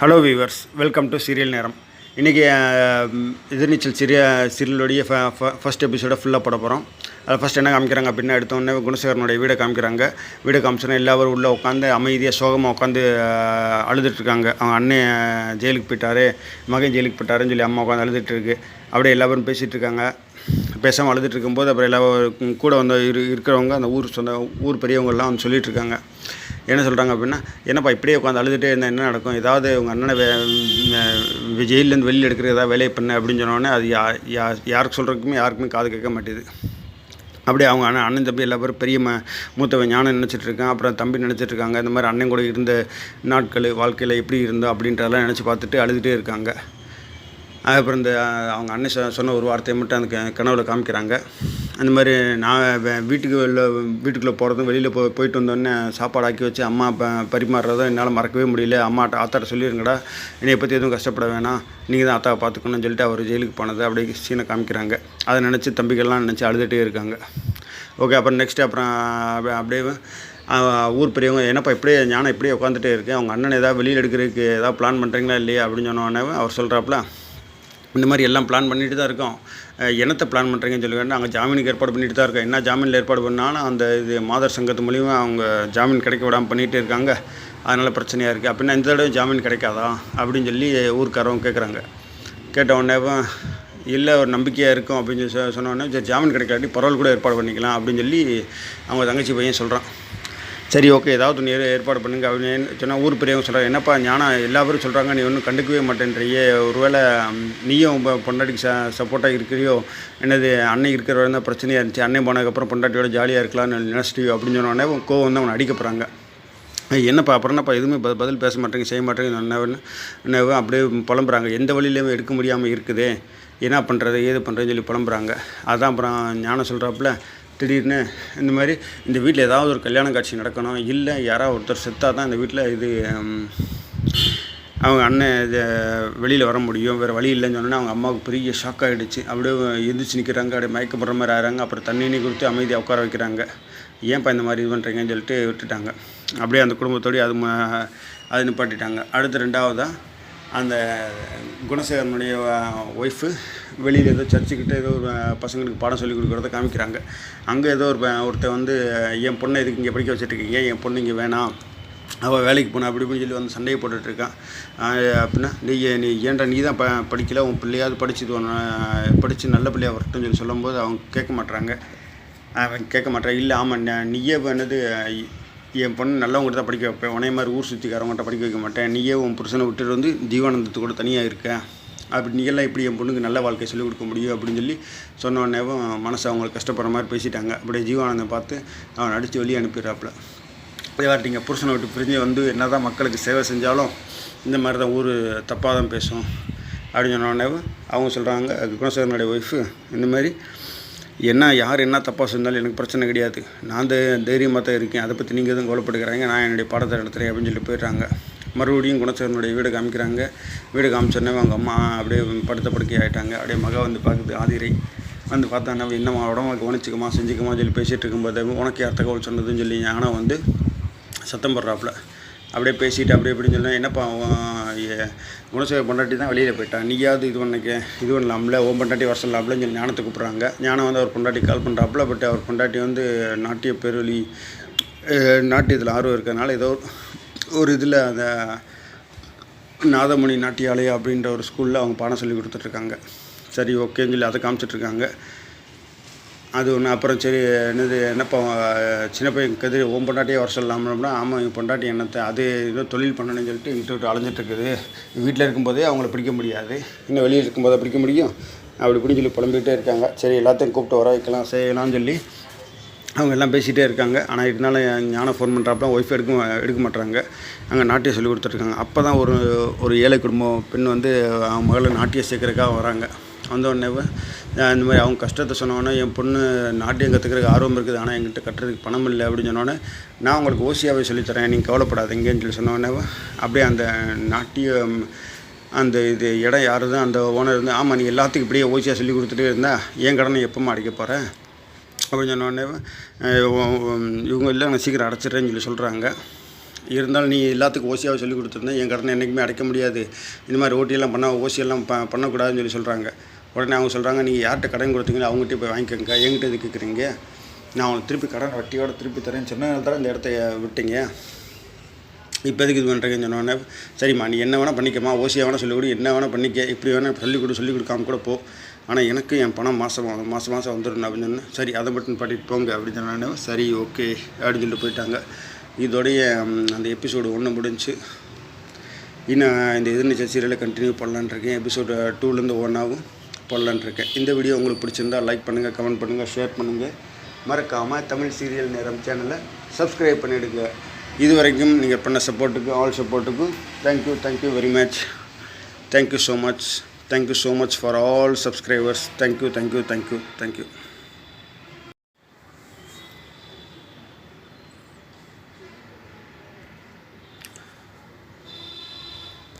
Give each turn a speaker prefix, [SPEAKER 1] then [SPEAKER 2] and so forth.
[SPEAKER 1] Hello viewers welcome to serial நேரம் இன்றைக்கி எதிர்நீச்சல் சீரிய சீரியலுடைய ஃபஸ்ட் எபிசோட ஃபுல்லாக போட போகிறோம் அதில் ஃபஸ்ட் என்ன காமிக்கிறாங்க அப்படின்னா எடுத்தோடனே குணசேகரனுடைய வீடை காமிக்கிறாங்க. வீடை காமிச்சோன்னா எல்லாரும் உள்ளே உட்காந்து அமைதியாக சோகமாக உட்காந்து அழுதுட்டுருக்காங்க. அவங்க அண்ணன் ஜெயிலுக்கு போயிட்டாரு. மகன் ஜெயிலுக்கு போயிட்டாருன்னு சொல்லி அம்மா உட்காந்து அழுதுட்டுருக்கு. அப்படியே எல்லாரும் பேசிகிட்டு இருக்காங்க பேசாமல் அழுதுட்டு இருக்கும்போது அப்புறம் எல்லா கூட வந்து இரு இருக்கிறவங்க அந்த ஊர் சொந்த ஊர் பெரியவங்கள்லாம் வந்து சொல்லிகிட்ருக்காங்க என்ன சொல்கிறாங்க அப்படின்னா என்னப்பா இப்படியே உட்காந்து அழுதுகிட்டே இருந்தால் என்ன நடக்கும்? ஏதாவது உங்கள் அண்ணனை வே ஜெயிலேருந்து வெளியில் எடுக்கிற ஏதாவது வேலையை பண்ண அப்படின்னு சொன்னோடனே அது யா யா- யாருக்கு சொல்கிறதுக்குமே யாருக்குமே காது கேட்க மாட்டேது. அப்படியே அவங்க அண்ணன் அண்ணன் தம்பி எல்லா பேரும் பெரிய ம மூத்தவன் ஞானம் நினச்சிட்டு இருக்கான். அப்புறம் தம்பி நினச்சிட்டு இருக்காங்க. இந்த மாதிரி அண்ணன் கூட இருந்த நாட்கள் வாழ்க்கையில் எப்படி இருந்தோம் அப்படின்றதெல்லாம் நினச்சி பார்த்துட்டு அழுதுகிட்டே இருக்காங்க. அப்புறம் இந்த அவங்க அண்ணன் சொ- சொன்ன ஒரு வார்த்தையை மட்டும் அந்த கனவில் கனவுல காமிக்கிறாங்க. அந்த மாதிரி நான் வீட்டுக்கு வெளில வீட்டுக்குள்ளே போகிறதும் வெளியில் போ போயிட்டு வந்தோடனே சாப்பாடு ஆக்கி வச்சு அம்மா ப பரிமாறுறதும் என்னால் மறக்கவே முடியல. அம்மாட்ட ஆத்தாட்ட சொல்லிடுங்கடா என்னை பற்றி எதுவும் கஷ்டப்பட வேணாம். நீங்கள் தான் ஆத்தாவை பார்த்துக்கணும்னு சொல்லிட்டு அவர் ஜெயிலுக்கு போனது. அப்படியே சீனை காமிக்கிறாங்க. அதை நினச்சி தம்பிகள்லாம் நினச்சி அழுதுகிட்டே இருக்காங்க. ஓகே அப்புறம் நெக்ஸ்ட்டு அப்புறம் அப்படியே ஊர் பெரியவங்க என்னப்பா இப்படியே ஞானம் இப்படியே உட்காந்துட்டே இருக்கேன் அவங்க அண்ணன் ஏதாவது வெளியில் எடுக்கிறதுக்கு ஏதாவது பிளான் பண்ணுறீங்களா இல்லையா? அப்படின்னு சொன்னோடனே அவர் சொல்கிறாப்புல இந்த மாதிரி எல்லாம் பிளான் பண்ணிட்டு தான் இருக்கோம். என்னத்தை பிளான் பண்ணுறீங்கன்னு சொல்லி வேண்டாம் நாங்கள் ஜாமீனுக்கு ஏற்பாடு பண்ணிட்டு தான் இருக்கோம். என்ன ஜாமீனில் ஏற்பாடு பண்ணாலும் அந்த இது மாதர் சங்கத்து மூலிமா அவங்க ஜாமீன் கிடைக்க விடாமல் பண்ணிகிட்டே இருக்காங்க. அதனால் பிரச்சனையாக இருக்குது அப்படின்னா இந்த தடவை ஜாமீன் கிடைக்காதா? அப்படின்னு சொல்லி ஊருக்காரவங்க கேட்குறாங்க கேட்ட உடனே இல்லை ஒரு நம்பிக்கையாக இருக்கும் அப்படின்னு சொல்லி சொ- சொன்ன உடனே சரி ஜாமீன் கிடைக்காட்டி பரவல் கூட ஏற்பாடு பண்ணிக்கலாம் அப்படின்னு சொல்லி அவங்க தங்கச்சி பையன் சொல்கிறான் சரி ஓகே ஏதாவது ஒன்று ஏ- ஏற்பாடு பண்ணுங்க. அப்படின்னு சொன்னால் ஊர் பெரியவங்க சொல்கிறாங்க என்னப்பா ஞானம் எல்லா பேரும் சொல்கிறாங்க நீ ஒன்றும் கண்டுக்கவே மாட்டேன்றியே. ஒருவேளை நீயும் பொண்டாட்டிக்கு ச சப்போர்ட்டாக இருக்கிறியோ? என்னது அன்னை இருக்கிற வரை தான் பிரச்சனையாக இருந்துச்சு? அன்னை போனதுக்கப்புறம் பொண்டாட்டியோட ஜாலியாக இருக்கலாம்னு நினச்சிட்டியோ? அப்படின்னு சொன்னோடனே கோவம் வந்து அவனை அடிக்க போகிறாங்க என்னப்பா அப்புறம் என்னப்பா? எதுவுமே ப- பதில் பேச மாட்டேங்க செய்ய மாட்டேங்க என்ன அப்படியே புலம்புறாங்க. எந்த வழியிலையுமே எடுக்க முடியாமல் இருக்குதே. என்ன பண்ணுறது ஏது பண்ணுறதுன்னு சொல்லி புலம்புறாங்க. அதான் அப்புறம் ஞானம் சொல்கிறாப்புல திடீர்னு இந்த மாதிரி இந்த வீட்டில் ஏதாவது ஒரு கல்யாண காட்சி நடக்கணும் இல்லை யாராவது ஒருத்தர் செத்தாக தான் இந்த வீட்டில் இது அவங்க அண்ணன் இது வெளியில் வர முடியும் வேறு வழி இல்லைன்னு சொன்னோன்னே அவங்க அம்மாவுக்கு பெரிய ஷாக் ஆகிடுச்சு அப்படியே எந்திரிச்சு நிற்கிறாங்க அப்படியே மயக்கப்படுற மாதிரி ஆகிறாங்க அப்புறம் தண்ணி கொடுத்து அமைதியாக உட்கார வைக்கிறாங்க. ஏன்ப்பா இந்த மாதிரி இது பண்ணுறீங்கன்னு சொல்லிட்டு விட்டுட்டாங்க. அப்படியே அந்த குடும்பத்தோடய அது அது நிப்பாட்டிட்டாங்க. அடுத்து ரெண்டாவதாக அந்த குணசேகரனுடைய ஒய்ஃபு வெளியில் ஏதோ சர்ச்சுக்கிட்ட ஏதோ ஒரு பசங்களுக்கு பாடம் சொல்லி கொடுக்குறத காமிக்கிறாங்க. அங்கே ஏதோ ஒரு ஒருத்தர் ஒருத்தன் வந்து என் பொண்ணை இதுக்கு இங்கே படிக்க வச்சுட்ருக்கீங்க? என் பொண்ணு இங்கே வேணாம். அவள் வேலைக்கு போனா அப்படி இப்படின்னு சொல்லி வந்து சண்டையை போட்டுட்ருக்கான் அப்படின்னா நீ நீ ஏன்டா நீ தான் ப படிக்கல? உன் பிள்ளையாவது படிச்சுது படித்து நல்ல பிள்ளையாக வரட்டும்னு சொல்லி சொல்லும்போது அவங்க கேட்க மாட்டுறாங்க அவன் கேட்க மாட்டான் இல்லை ஆமாம் நான் நீயே என்னது என் பொண்ணு நல்லவங்க தான் படிக்க வைப்பேன். உனைய மாதிரி ஊர் சுற்றிக்காரவங்கள்ட்ட படிக்க வைக்க மாட்டேன். நீயே உன் புருஷனை விட்டுட்டு வந்து ஜீவானந்தத்து கூட தனியாக இருக்க. அப்படி நீங்கள்லாம் எப்படி என் பொண்ணுக்கு நல்ல வாழ்க்கை சொல்லிக் கொடுக்க முடியும் அப்படின்னு சொல்லி சொன்ன உடனேவும் மனசு அவங்களுக்கு கஷ்டப்படுற மாதிரி பேசிட்டாங்க. அப்படியே ஜீவானந்தம் பார்த்து அவன் அடித்து வெளியே அனுப்பிடுறாப்புல. நீங்கள் புருஷனை விட்டு பிரிஞ்சு வந்து என்ன தான் மக்களுக்கு சேவை செஞ்சாலும் இந்த மாதிரி தான் ஊர் தப்பாக தான் பேசும் அப்படின்னு சொன்ன அவங்க சொல்கிறாங்க குணசேகரனுடைய ஒய்ஃபு இந்த மாதிரி என்ன யார் என்ன தப்பாக செஞ்சாலும் எனக்கு பிரச்சனை கிடையாது. நான் தான் தைரியமாக தான் இருக்கேன். அதை பற்றி நீங்கள் எதுவும் கவலைப்படுகிறாங்க. நான் என்னுடைய பாடத்தை நடத்துகிறேன் அப்படின்னு சொல்லி போயிடுறாங்க. மறுபடியும் குணசேகரனுடைய வீடு காமிக்கிறாங்க. வீடு காமிச்சோடனே அவங்க அம்மா அப்படியே படுத்த படுக்கை ஆகிட்டாங்க அப்படியே மக வந்து பார்க்குது ஆதிரை. வந்து பார்த்தாங்கன்னா என்னம்மா உடம்பு கவனிச்சிக்கமா செஞ்சுக்கமா சொல்லி பேசிகிட்டு இருக்கும்போது உனக்கு யார் தகவல் சொன்னதுன்னு சொல்லி ஆனால் வந்து சத்தம் போடுறாப்புல. அப்படியே பேசிட்டு அப்படியே இப்படின்னு சொன்னால் என்னப்பா குணசேகர் பொண்டாட்டி தான் வெளியில் போயிட்டான் நீயாவது இது பண்ணிக்க இது பண்ணலாம்ல ஓம் பொண்டாட்டி வர சொல்லலாம்லன்னு சொல்லி ஞானத்தை கூப்பிட்றாங்க. ஞானம் வந்து அவர் பொண்டாட்டி கால் பண்ணுறாப்புல பட் அவர் பொண்டாட்டி வந்து நாட்டிய பேரொலி நாட்டியத்தில் ஆர்வம் இருக்கிறதுனால ஏதோ ஒரு இதில் அந்த நாதமணி நாட்டியாலயா அப்படின்ற ஒரு ஸ்கூலில் அவங்க பாடம் சொல்லி கொடுத்துட்ருக்காங்க சரி ஓகேன்னு சொல்லி அதை காமிச்சிட்ருக்காங்க அது ஒன்று அப்புறம் சரி என்னது என்னப்பா சின்ன பையன் கதிரி ஓம் பொண்டாட்டியே வர சொல்லலாம்னா ஆமாம் என் பொண்டாட்டி என்னத்தை அது ஏதோ தொழில் பண்ணணும்னு சொல்லிட்டு இங்கிட்டு அலைஞ்சிட்ருக்குது. வீட்டில் இருக்கும்போதே அவங்கள பிடிக்க முடியாது. இன்னும் வெளியே இருக்கும்போது பிடிக்க முடியும். அப்படி இப்படின்னு சொல்லி புலம்பிகிட்டே இருக்காங்க. சரி எல்லாத்தையும் கூப்பிட்டு வர வைக்கலாம் செய்யலாம்னு சொல்லி அவங்க எல்லாம் பேசிகிட்டே இருக்காங்க. ஆனால் இருந்தாலும் ஞானம் ஃபோன் பண்ணுறாப்ப ஒய்ஃப் எடுக்க எடுக்க மாட்டாங்க அங்கே நாட்டியம் சொல்லி கொடுத்துட்ருக்காங்க. அப்போ தான் ஒரு ஒரு ஏழை குடும்பம் பெண் வந்து அவங்க மகளை நாட்டியம் சேர்க்குறக்காக வராங்க. வந்த உடனே இந்த மாதிரி அவங்க கஷ்டத்தை சொன்னோன்னே என் பொண்ணு நாட்டியம் கற்றுக்கிறதுக்கு ஆர்வம் இருக்குது ஆனால் எங்கிட்ட கட்டுறதுக்கு பணம் இல்லை அப்படின்னு சொன்னோன்னே நான் உங்களுக்கு ஓசியாவே சொல்லித்தரேன் நீங்கள் கவலைப்படாதீங்கன்னு சொல்லி சொன்னோன்னே அப்படியே அந்த நாட்டியம் அந்த இது இடம் யார் தான் அந்த ஓனர் இருந்து ஆமாம் நீ எல்லாத்துக்கும் இப்படியே ஓசியாக சொல்லி கொடுத்துட்டே இருந்தா என் கடனை எப்போமா அடிக்க போகிறேன் அப்படின்னு சொன்னோடனே இவங்க இல்லை நான் சீக்கிரம் அடைச்சிடுறேன்னு சொல்லி சொல்கிறாங்க இருந்தாலும் நீ எல்லாத்துக்கும் ஓசியாக சொல்லி கொடுத்துருந்தேன் என் கடனை என்றைக்குமே அடைக்க முடியாது. இந்த மாதிரி ஓட்டியெல்லாம் பண்ண ஓசியெல்லாம் ப பண்ணக்கூடாதுன்னு சொல்லி சொல்கிறாங்க உடனே அவங்க சொல்கிறாங்க நீங்கள் யார்கிட்ட கடன் கொடுத்தீங்களோ அவங்ககிட்ட போய் வாங்கிக்கோங்க. என்கிட்ட இது கேட்குறீங்க நான் அவங்களுக்கு திருப்பி கடன் வட்டியோட திருப்பி தரேன்னு சொன்னால் தான் இந்த இடத்த விட்டீங்க. இப்போ எதுக்கு இது பண்ணுறீங்கன்னு சொன்னோன்னே சரிம்மா நீ என்ன வேணால் பண்ணிக்கம்மா ஓசியாக வேணால் சொல்லிக் கொடு என்ன வேணால் பண்ணிக்க இப்படி வேணால் சொல்லிக் கொடு சொல்லிக் கொடுக்காம கூட போ. ஆனால் எனக்கு என் பணம் மாதம் மாதம் மாதம் வந்துடணும் அப்படின்னு சொன்னேன். சரி அதை மட்டும் பண்ணிட்டு போங்க அப்படின்னு சொன்னானே சரி ஓகே அப்படின்னு சொல்லிட்டு போயிட்டாங்க. இதோடைய அந்த எபிசோடு ஒன்று முடிஞ்சு இன்னும் இந்த எதிர்நீச்சல் சீரியலை கண்டினியூ பண்ணலான்ட்ருக்கேன். எபிசோடு டூலேருந்து ஒன்றாவும் போடலான்னு இந்த வீடியோ உங்களுக்கு பிடிச்சிருந்தா லைக் பண்ணுங்கள் கமெண்ட் பண்ணுங்கள் ஷேர் பண்ணுங்கள் மறக்காமல் தமிழ் சீரியல் நேரம் சேனலை சப்ஸ்கிரைப் பண்ணிவிடுங்க இது வரைக்கும் நீங்கள் பண்ண சப்போர்ட்டுக்கு all சப்போர்ட்டுக்கும் thank you thank you very much thank you so much thank you so much for all subscribers thank you thank you thank you thank you